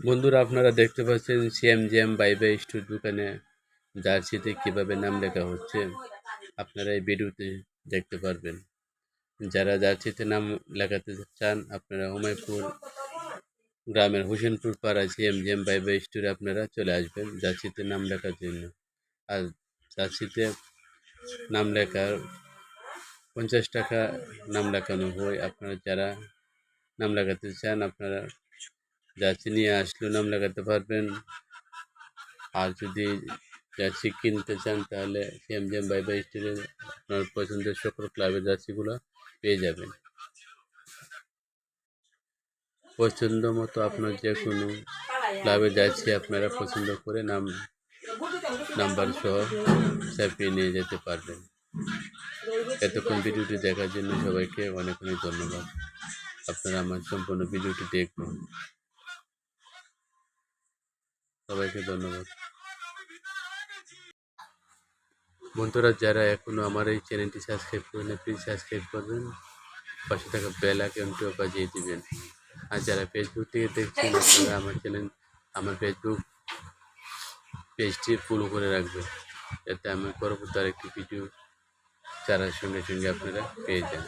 বন্ধুরা, আপনারা দেখতে পাচ্ছেন CM GM bye bye store দোকানে জার্সিতে কীভাবে নাম লেখা হচ্ছে, আপনারা এই ভিডিওতে দেখতে পারবেন। যারা জার্সিতে নাম লেখাতে চান, আপনারা উমাইপুর গ্রামের হোসেনপুর পাড়া সিএম জিএম বাই বাই স্টোরে আপনারা চলে আসবেন জার্সিতে নাম লেখার জন্য। আর জার্সিতে নাম লেখার পঞ্চাশ টাকা নাম লেখানো হয়, আপনারা যারা নাম লেখাতে চান, আপনারা জার্সি নিয়ে আসলেও নাম লাগাতে পারবেন। আর যদি জার্সি কিনতে চান, তাহলে সিএম জিএম বাই বাই স্টোরে আপনার পছন্দের সকল ক্লাবের জার্সিগুলো পেয়ে যাবেন। পছন্দ মতো আপনার যে কোনো ক্লাবের জার্সি আপনারা পছন্দ করে নাম নাম্বার সহ চাপিয়ে নিয়ে যেতে পারবেন। এতক্ষণ ভিডিওটি দেখার জন্য সবাইকে অনেক অনেক ধন্যবাদ। আপনারা আমার সম্পূর্ণ ভিডিওটি দেখবেন সবাইকে ধন্যবাদ। বন্ধুরা, যারা এখনও আমার এই চ্যানেলটি সাবস্ক্রাইব করেন প্লিজ সাবস্ক্রাইব করবেন। পাশে থাকা বেল আইকনটিও বাজিয়ে দিবেন। আর যারা ফেসবুক থেকে দেখছেন, আপনারা আমার চ্যানেল, আমার ফেসবুক পেজটি ফলো করে রাখবেন। যাতে আমি পরবর্তী আরেকটি ভিডিও ছাড়ার সঙ্গে সঙ্গে আপনারা পেয়ে যান।